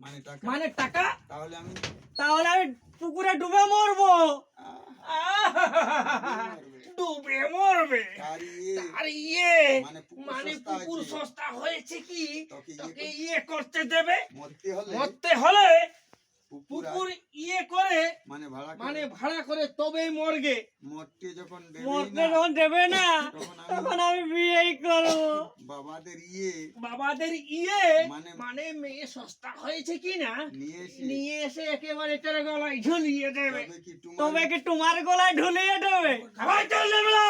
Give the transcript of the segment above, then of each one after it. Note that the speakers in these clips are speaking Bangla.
মানে টাকা? মানে তাহলে আমি তাহলে আমি পুকুরে ডুবে মরবো। ডুবে মরবে। আর ইয়ে মানে পুকুর মানে সস্তা হয়েছে। কি? তোকে ইয়ে ইয়ে করতে দেবে? মরতে হলে পুকুর ইয়ে করে মানে ভাড়া মানে ভাড়া করে তবেই মরগে মরতে যখন মরতে যখন দেবে না তখন আমি- বিয়েই করব। বাবাদের ইয়ে। বাবাদের ইয়ে মানে- মানে মেয়ে সস্তা হয়েছে কি না নিয়ে এসে একেবারে তোর গলায় ঝুলিয়ে দেবে। তবে কি তোমার গলায় ঝুলিয়ে দেবে? খাবার না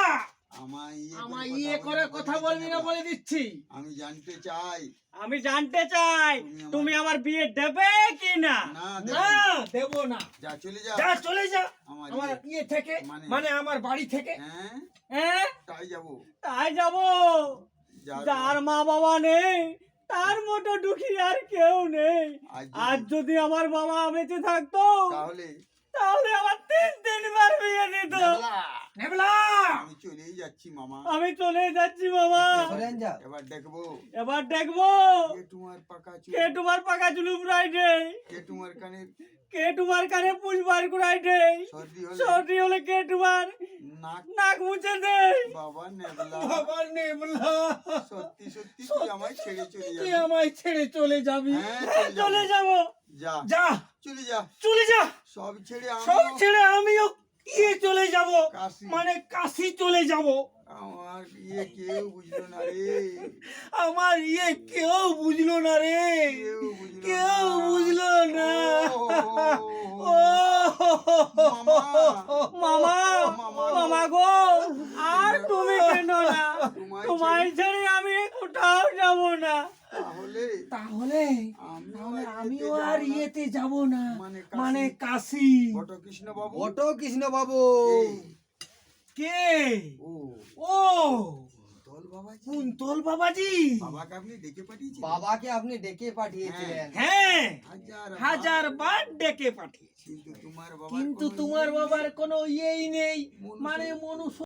আমার ইয়ে করে ইয়ে কথা করে বলে কথা দিতে বলবি না বলে দিচ্ছি। আমি জানতে চাই। আমি জানতে চাই তুমি আমার- বিয়ে দেবে কি না? না, দেব না। না। দেব না। যা চলে যা। যা চলে যা। আমার আমার ইয়ে- ইয়ে থেকে মানে- মানে আমার বাড়ি থেকে। হ্যাঁ? হ্যাঁ? তাই যাব। তাই যাব। যার মা বাবা নেই তার মতো দুঃখী আর কেউ নেই। আজ আজ যদি- যদি আমার বাবা বেঁচে থাকতো তাহলে? তাহলে আমার তিন তিনবার বিয়ে দিত। নেবলা! আমি চলেই যাচ্ছি মামা। আমি চলে যাচ্ছি বাবা এবার দেখব। এবার দেখব। কে তোমার পাকা চুল? কে তোমার পাকা রাইডে কে তোমার কানের? কে তোমার কানে পুষবার কুড়াইডে সর্দি হলে? সর্দি হলে কে তোমার নাক? নাক মুছে দেয়? বাবা নেবলা। বাবা নেবলা। সত্যি সত্যি তুই আমায় ছেড়ে চলে তুই যাবি। আমায় ছেড়ে চলে যাবি। চলে চলে যাব। যাব। যা। যা। চলে যা। চলে যা। সব ছেড়ে সব ছেড়ে আমিও ইয়ে চলে যাব। মানে কাশি চলে যাব। আমার ইয়ে কেউ বুঝলো না রে। আমার ইয়ে কেউ বুঝলো না রে। কেউ বুঝলো না। ও, মামা। মামা। গো। আর তুমি কেন না? তোমায় ছেড়ে আমি কোথাও যাব না। তাহলে তাহলে আমিও আর ইয়েতে যাব না। ইয়েতে যাব না। মানে কাশি। মানে কাশি। বাবু অটো কৃষ্ণ বাবু কে? ও। ও। দল বাবাজি কুন্তল বাবাজি বাবাকে আপনি ডেকে পাঠিয়েছেন বাবাকে আপনি ডেকে পাঠিয়েছিলেন। হ্যাঁ। হাজার বার। ডেকে পাঠিয়েছি কিন্তু তোমার কিন্তু তোমার বাবার কোনো ইয়েই নেই। মানে মনুষ্য